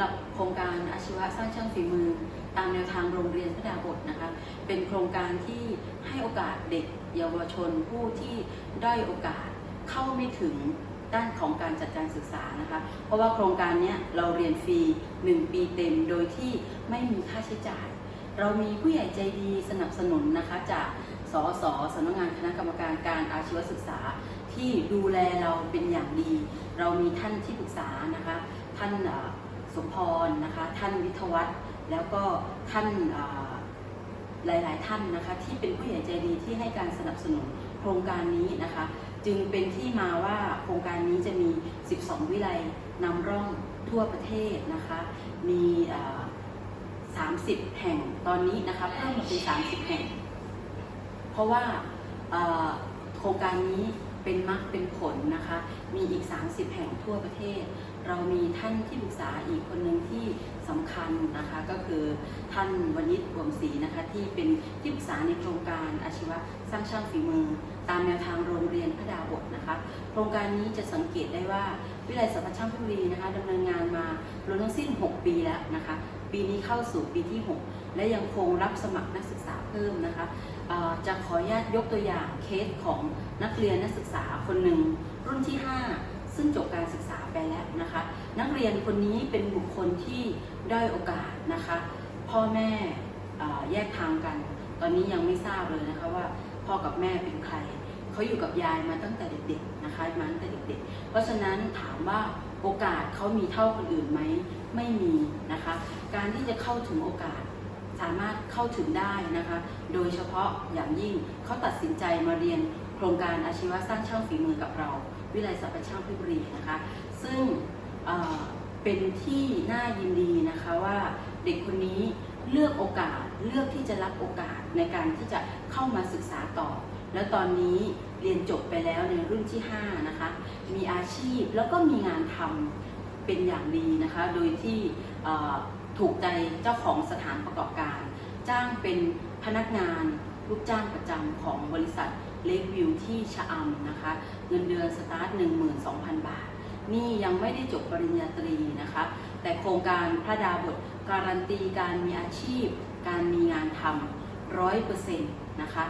หรับโครงการอาชีวะสร้างช่างฝีมือ ตามแนวทางโรงเรียนพระดาบทนะคะ เป็นโครงการที่ให้โอกาสเด็กเยาวชนผู้ที่ได้โอกาสเข้าไม่ถึงด้านของการจัดการศึกษานะคะ เพราะว่าโครงการนี้เราเรียนฟรี 1 ปีเต็มโดยที่ไม่มีค่าใช้จ่าย เรามีผู้ใหญ่ใจดีสนับสนุนนะคะจากสสสำนักงานคณะกรรมการการอาชีวศึกษา ที่ดูแลเราเป็นอย่างดี เรามีท่านที่ปรึกษานะคะ ท่านอ่อ สมพรนะคะ ท่านวิทวัฒน์แล้วก็ท่านหลาย ๆ ท่านนะคะ ที่เป็นผู้ใหญ่ใจดีที่ให้การสนับสนุนโครงการนี้นะคะ จึงเป็นที่มาว่าโครงการนี้จะมี 12 วิไลนำร่องทั่วประเทศนะคะ มี 30 แห่งตอนนี้นะคะเพิ่มมาเป็น 30 แห่ง เพราะว่าโครงการนี้ เป็นมรรคเป็นผลนะคะ มีอีก 30 แห่งทั่วประเทศ เรามีท่านที่ปรึกษาอีกคนหนึ่งที่สำคัญนะคะก็คือท่านวณิชบวมศรีนะคะที่เป็นที่ปรึกษาในโครงการอาชีวะสร้างช่างฝีมือ ตามแนวทางโรงเรียนพระดาบทนะคะ โครงการนี้จะสังเกตได้ว่าวิทยาลัยสรรพช่างพชรบุรีนะคะดำเนินงานมารวมทั้งสิ้น 6 ปีแล้วนะคะ ปีนี้เข้าสู่ปีที่ 6 และยังคงรับสมัครนักศึกษาเพิ่มนะคะจะขออนุญาตยกตัวอย่างเคสของนักเรียนนักศึกษาคนหนึ่งรุ่นที่ 5 ซึ่งจบการศึกษาไปแล้วนะคะ นักเรียนคนนี้เป็นบุคคลที่ด้อยโอกาสนะคะ พ่อแม่แยกทางกัน ตอนนี้ยังไม่ทราบเลยนะคะว่าพ่อกับแม่เป็นใครเขาอยู่กับยายมาตั้งแต่เด็กๆนะคะมาตั้งแต่เด็กๆ เพราะฉะนั้นถามว่า โอกาสเขามีเท่าคนอื่นไหมไม่มีนะคะ การที่จะเข้าถึงโอกาสสามารถเข้าถึงได้นะคะ โดยเฉพาะอย่างยิ่งเขาตัดสินใจมาเรียนโครงการอาชีวะสร้างช่างฝีมือกับเรา วิทยาลัยสรรพช่างพชรบุรีนะคะ ซึ่งเเป็นที่น่ายินดีนะคะว่าเด็กคนนี้เลือกโอกาสเลือกที่จะรับโอกาสในการที่จะเข้ามาศึกษาต่อ แล้วตอนนี้เรียนจบไปแล้วในรุ่นที่ 5 นะคะ มีอาชีพแล้วก็มีงานทำเป็นอย่างดีนะคะ โดยที่ถูกใจเจ้าของสถานประกอบการ จ้างเป็นพนักงานลูกจ้างประจำของบริษัทเลกวิวที่ชะอำนะคะ เงินเดือนสตาร์ท 12,000 บาท นี่ยังไม่ได้จบปริญญาตรีนะคะ แต่โครงการพระดาบทการันตีการมีอาชีพ การมีงานทำร้อยเปอร์เซ็นต์นะคะ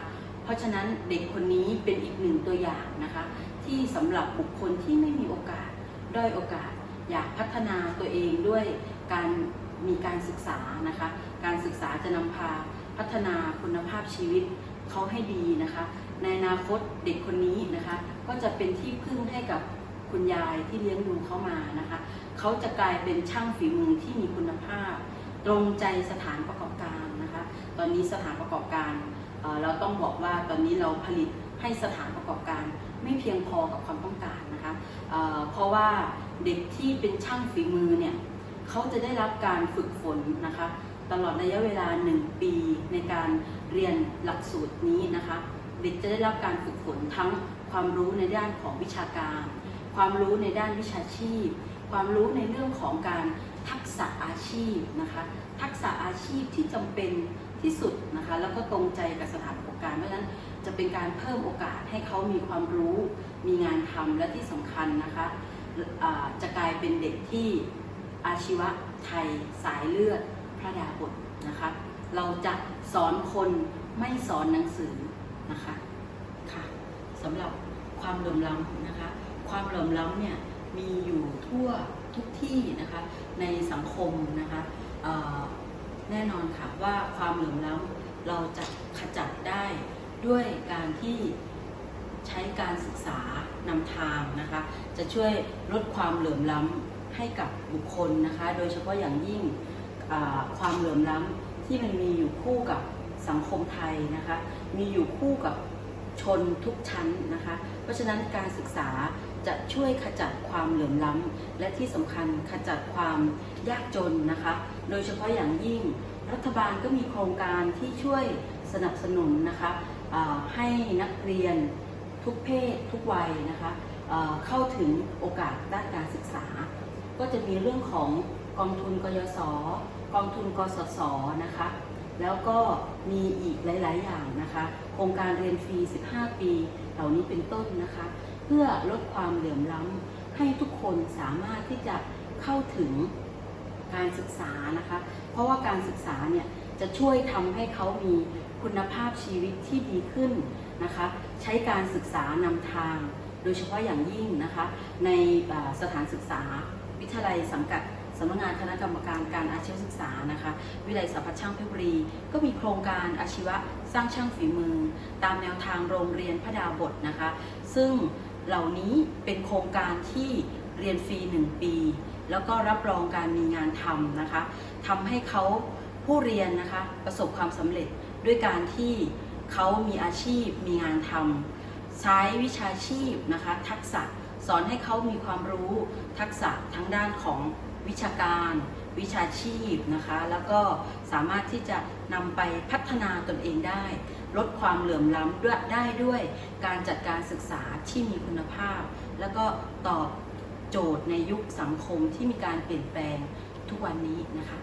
เพราะฉะนั้นเด็กคนนี้เป็นอีกหนึ่งตัวอย่างนะคะ ที่สำหรับบุคคลที่ไม่มีโอกาสด้อยโอกาส อยากพัฒนาตัวเองด้วยการมีการศึกษานะคะ การศึกษาจะนำพาพัฒนาคุณภาพชีวิตเขาให้ดีนะคะ ในอนาคตเด็กคนนี้นะคะ ก็จะเป็นที่พึ่งให้กับคุณยายที่เลี้ยงดูเขามานะคะ เขาจะกลายเป็นช่างฝีมือที่มีคุณภาพ ตรงใจสถานประกอบการนะคะ ตอนนี้สถานประกอบการ เราต้องบอกว่าตอนนี้เราผลิตให้สถานประกอบการไม่เพียงพอกับความต้องการนะคะเเพราะว่าเด็กที่เป็นช่างฝีมือเนี่ยเขาจะได้รับการฝึกฝนนะคะตลอดระยะเวลา 1 ปีในการเรียนหลักสูตรนี้นะคะเด็กจะได้รับการฝึกฝนทั้งความรู้ในด้านของวิชาการ ความรู้ในด้านวิชาชีพ ความรู้ในเรื่องของการทักษะอาชีพนะคะทักษะอาชีพที่จำเป็น ที่สุดนะคะแล้วก็ตรงใจกับสถานประกอบการเพราะฉะนั้นจะเป็นการเพิ่มโอกาสให้เขามีความรู้ มีงานทำและที่สำคัญนะคะอ่าจะกลายเป็นเด็กที่อาชีวะไทยสายเลือดพระดาบทนะคะเราจะสอนคนไม่สอนหนังสือนะคะค่ะสำหรับความเหลื่อมล้ำนะคะความเหลื่อมล้ำเนี่ยมีอยู่ทั่วทุกที่นะคะในสังคมนะคะ แน่นอนค่ะว่าความเหลื่อมล้ำเราจะขจัดได้ด้วยการที่ใช้การศึกษานำทางนะคะ จะช่วยลดความเหลื่อมล้ำให้กับบุคคลนะคะ โดยเฉพาะอย่างยิ่งความเหลื่อมล้ำที่มันมีอยู่คู่กับสังคมไทยนะคะ มีอยู่คู่กับชนทุกชั้นนะคะ เพราะฉะนั้นการศึกษา จะช่วยขจัดความเหลื่อมล้ำและที่สำคัญขจัดความยากจนนะคะ โดยเฉพาะอย่างยิ่ง รัฐบาลก็มีโครงการที่ช่วยสนับสนุนนะคะให้นักเรียนทุกเพศทุกวัยนะคะเข้าถึงโอกาสด้านการศึกษา ก็จะมีเรื่องของกองทุนกยศกองทุนกสศนะคะแล้วก็มีอีกหลาย ๆ อย่างนะคะ โครงการเรียนฟรี 15 ปี เหล่านี้เป็นต้นนะคะ พื่อลดความเหลื่อมล้ำให้ทุกคนสามารถที่จะเข้าถึงการศึกษานะคะ เพราะว่าการศึกษาเนี่ยจะช่วยทำให้เขามีคุณภาพชีวิตที่ดีขึ้นนะคะ ใช้การศึกษานำทาง โดยเฉพาะอย่างยิ่งนะคะ ในสถานศึกษา วิทยาลัยสังกัดสำนักงานคณะกรรมการการอาชีวศึกษานะคะ วิทยาลัยสถาปัตย์ช่างเพชรบุรี ก็มีโครงการอาชีวะสร้างช่างฝีมือ ตามแนวทางโรงเรียนพระดาบทนะคะ ซึ่ง เหล่านี้เป็นโครงการที่เรียนฟรี 1 ปี แล้วก็รับรองการมีงานทำนะคะทำให้เขาผู้เรียนนะคะประสบความสำเร็จด้วยการที่เขามีอาชีพมีงานทำใช้วิชาชีพนะคะทักษะสอนให้เขามีความรู้ทักษะทั้งด้านของวิชาการ วิชาชีพนะคะ แล้วก็สามารถที่จะนำไปพัฒนาตนเองได้ ลดความเหลื่อมล้ำด้วยได้ด้วยการจัดการศึกษาที่มีคุณภาพ แล้วก็ตอบโจทย์ในยุคสังคมที่มีการเปลี่ยนแปลงทุกวันนี้นะคะ